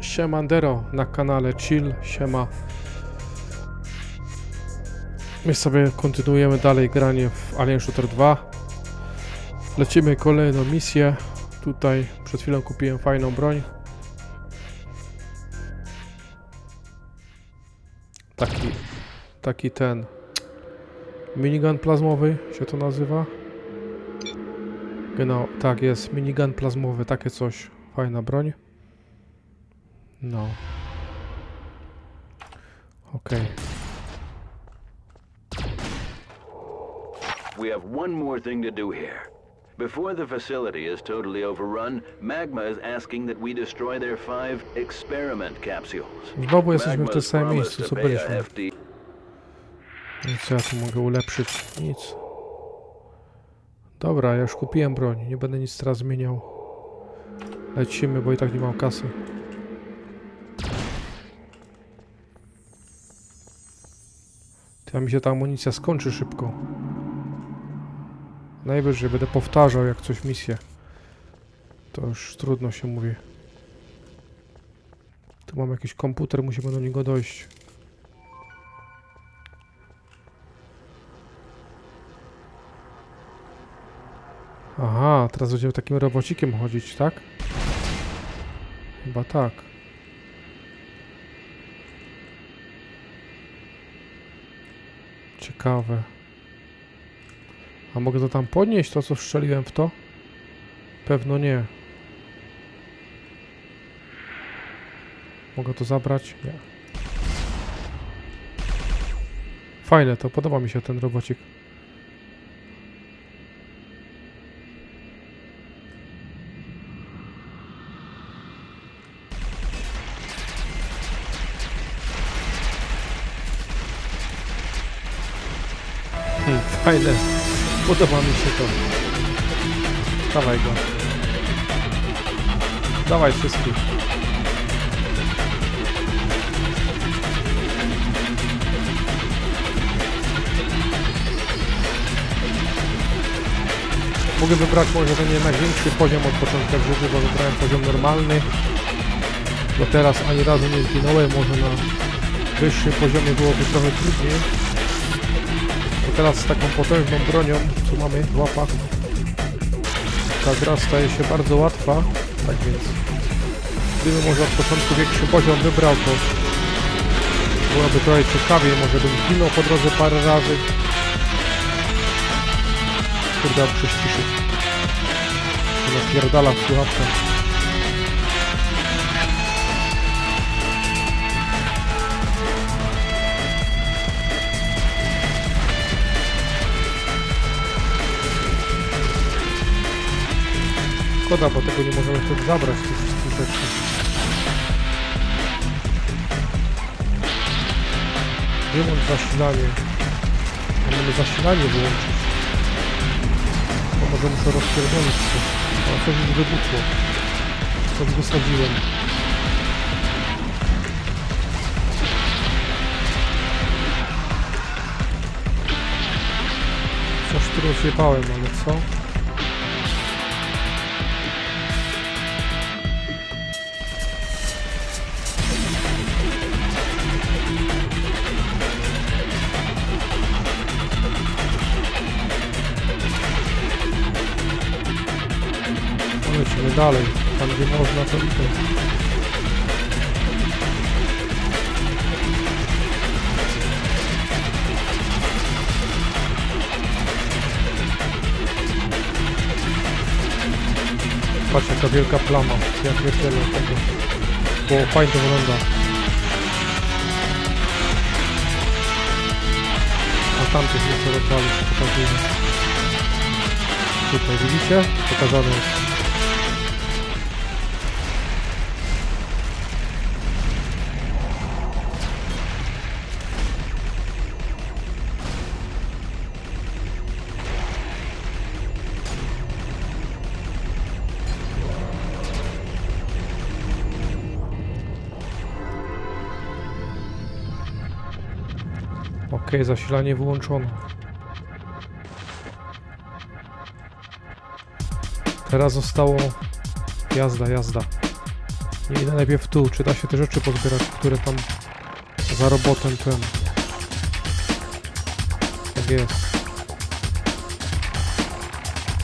Siemandero na kanale Chill, siema. My sobie kontynuujemy dalej granie w Alien Shooter 2. Lecimy kolejną misję. Tutaj przed chwilą kupiłem fajną broń. Taki, taki ten minigun plazmowy się to nazywa. Genau, tak jest, minigun plazmowy, takie coś. Fajna broń. No. Okej. We have one more thing to do here. Before the facility is totally overrun, Magma is asking that we destroy their five experiment capsules. Znowu jesteśmy w tym samym promised miejscu, to co pay a byliśmy. hefty I co ja tu mogę ulepszyć? Nic. Dobra, ja już kupiłem broń. Nie będę nic teraz zmieniał. Lecimy, bo i tak nie mam kasy. To mi się ta amunicja skończy szybko. Najwyżej będę powtarzał jak coś misję. To już trudno się mówi. Tu mam jakiś komputer, musimy do niego dojść. Aha, teraz będziemy takim robocikiem chodzić, tak? Chyba tak. Ciekawe. A mogę to tam podnieść, to co strzeliłem w to? Pewno nie. Mogę to zabrać? Nie. Fajne to, podoba mi się ten robocik. fajne. Podoba mi się to. Dawaj go. Dawaj wszystkich. Mogę wybrać może ten największy poziom od początku życia, bo wybrałem poziom normalny. Bo teraz ani razu nie zginąłem, może na wyższym poziomie byłoby trochę trudniej. To teraz z taką potężną bronią, co mamy w łapach, ta gra staje się bardzo łatwa, tak więc gdybym może od początku większy poziom wybrał, to byłoby trochę ciekawiej, może bym zginął po drodze parę razy. Kurde. To napierdala w słuchawkach. Szkoda, bo tego nie możemy wtedy zabrać, tych wszystkich rzeczy. Wyłącz zasilanie. Możemy zasilanie wyłączyć. Bo może muszę rozpierdolić coś. Ale coś mi wybuchło. Coś wysadziłem. Coś tu rozjebałem, ale co? Dalej. Tam gdzie można to idę. Patrz jaka wielka plama. Ja pierdzielę tego. Bo fajnie to wygląda. A tamtych nie chcę rozwalić, pokazujemy. Tutaj widzicie? Pokazane jest. Ok, zasilanie wyłączone. Teraz zostało Jazda, jazda. Nie idę najpierw tu, czy da się te rzeczy pozbierać, które tam za robotem ten. Tak jest.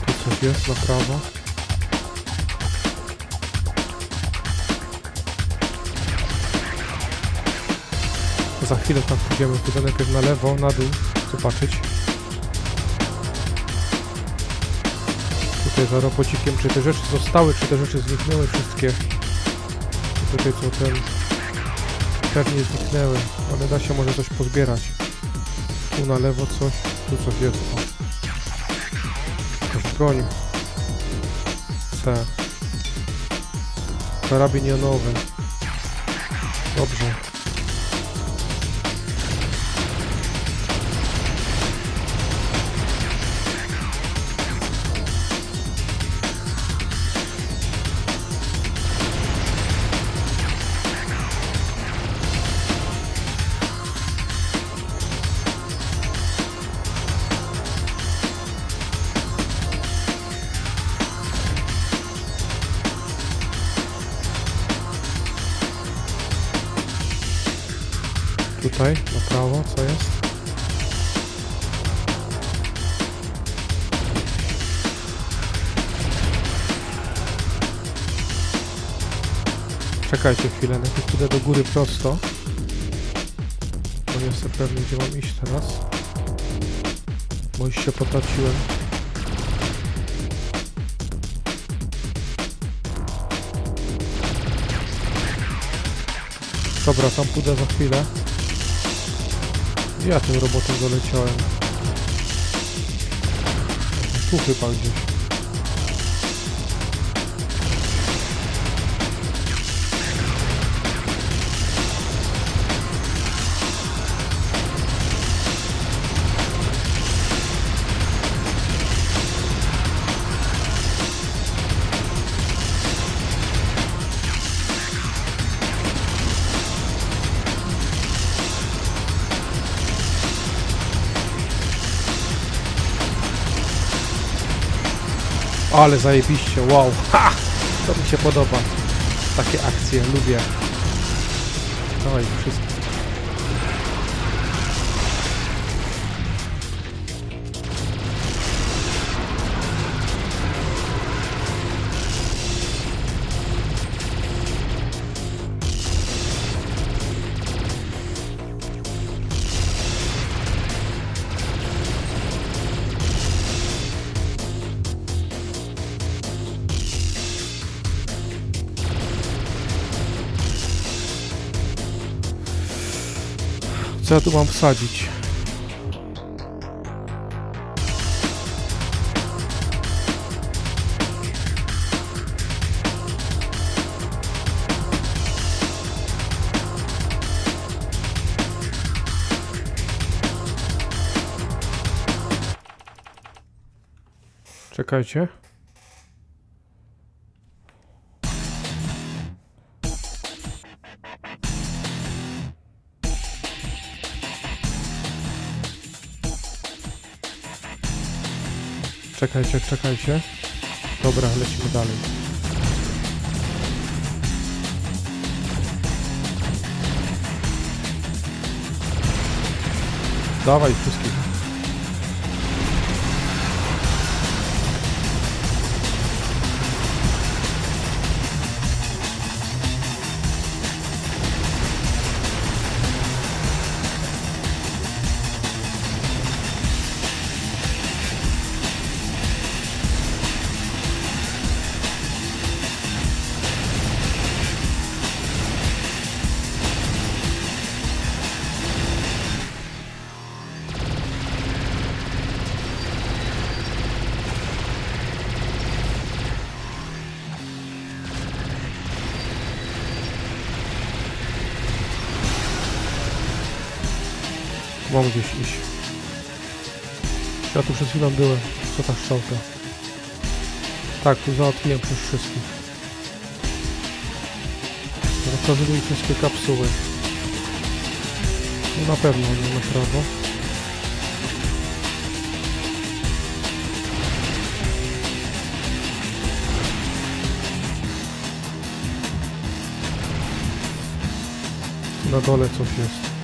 Tu coś jest na Za chwilę tam pójdziemy, pójdę najpierw na lewo, na dół, zobaczyć. Tutaj za robocikiem, czy te rzeczy zostały, czy te rzeczy zniknęły wszystkie. Tutaj co ten... Pewnie zniknęły, ale da się może coś pozbierać. Tu na lewo coś, tu coś jest. O. Jakaś broń. C. Karabin jonowy. Dobrze. Tutaj, na prawo, co jest? Czekajcie chwilę, najpierw pójdę do góry prosto. Bo nie jestem pewny, gdzie mam iść teraz. Bo już się potraciłem. Dobra, tam pójdę za chwilę. Ja tym robotem doleciałem? Tu chyba gdzieś. Ale zajebiście, wow. Ha! To mi się podoba. Takie akcje, lubię. Dawaj, wszystko. Co ja tu mam wsadzić? Czekajcie. Czekajcie, czekajcie. Dobra, lecimy dalej. Dawaj wszystkich. Mam gdzieś iść. Ja tu przed chwilą byłem. Co ta strzałka? Tak, tu załatwiłem przez wszystkich. Rozprawiły wszystkie kapsuły. No na pewno nie na prawo. Na dole coś jest.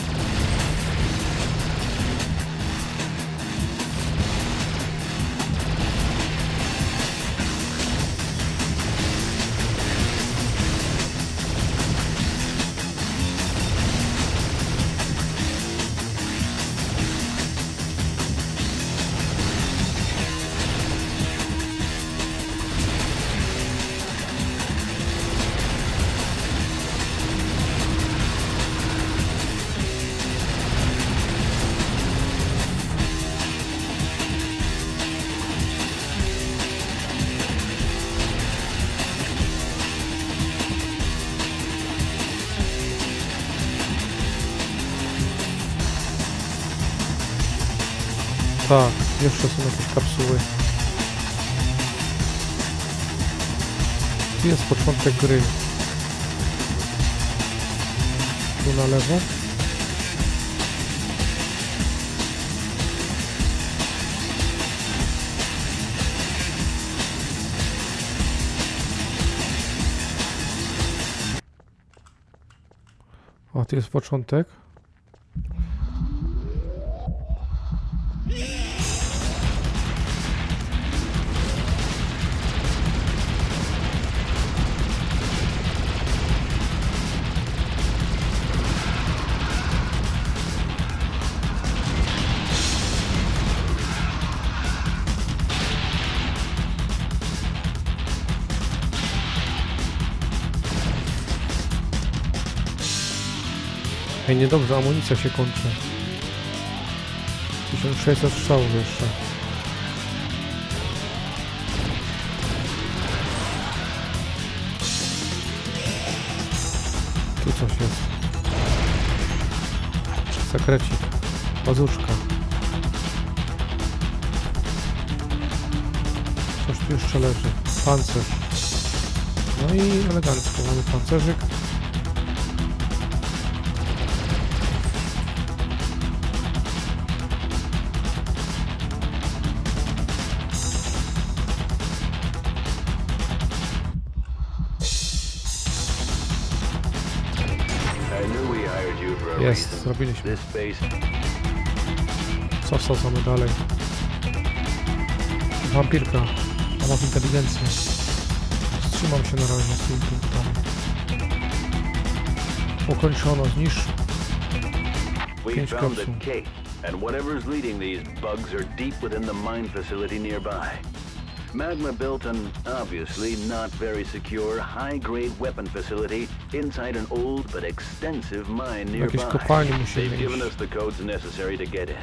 Tak, jeszcze są jakieś kapsuły. Tu jest początek gry. Tu na lewo. O, tu jest początek. Ej, niedobrze, amunicja się kończy. 1600 strzałów jeszcze. Tu coś jest. Sekrecik. Bazuczka. Coś tu jeszcze leży. Pancerz. No i elegancko mamy pancerzyk. Jest, zrobiliśmy. Co wsadzamy dalej? Wampirka. Ona ma inteligencję. Wstrzymam się na razie z tym punktami. Ukończono, zniszcz. We Pięć found kapsuł. that Kate and whatever's leading these bugs are deep within the mine facility nearby. Magma built an obviously not very secure, high-grade weapon facility inside an old but extensive mine Jakieś nearby. kopalnie They've given iść. us the codes necessary to get in.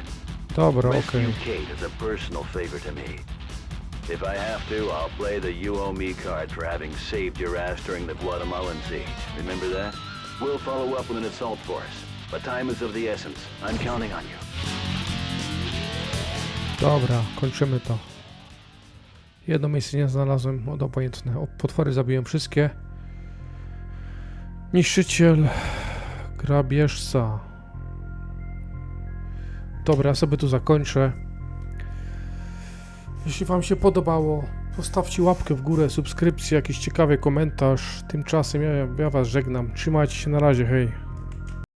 Dobra, okej. Rescue Kate is a personal favor to me. If I have to, I'll play the you owe me card for having saved your ass during the Guatemalan siege. Remember that? We'll follow up with an assault force, but time is of the essence. I'm counting on you. Dobra, kończymy to. Jedno miejsce nie znalazłem, od obojętne. Potwory zabiłem wszystkie. Niszczyciel grabieżca. Dobra, ja sobie tu zakończę. Jeśli Wam się podobało, zostawcie łapkę w górę, subskrypcję, jakiś ciekawy komentarz. Tymczasem ja, ja Was żegnam. Trzymajcie się na razie, hej.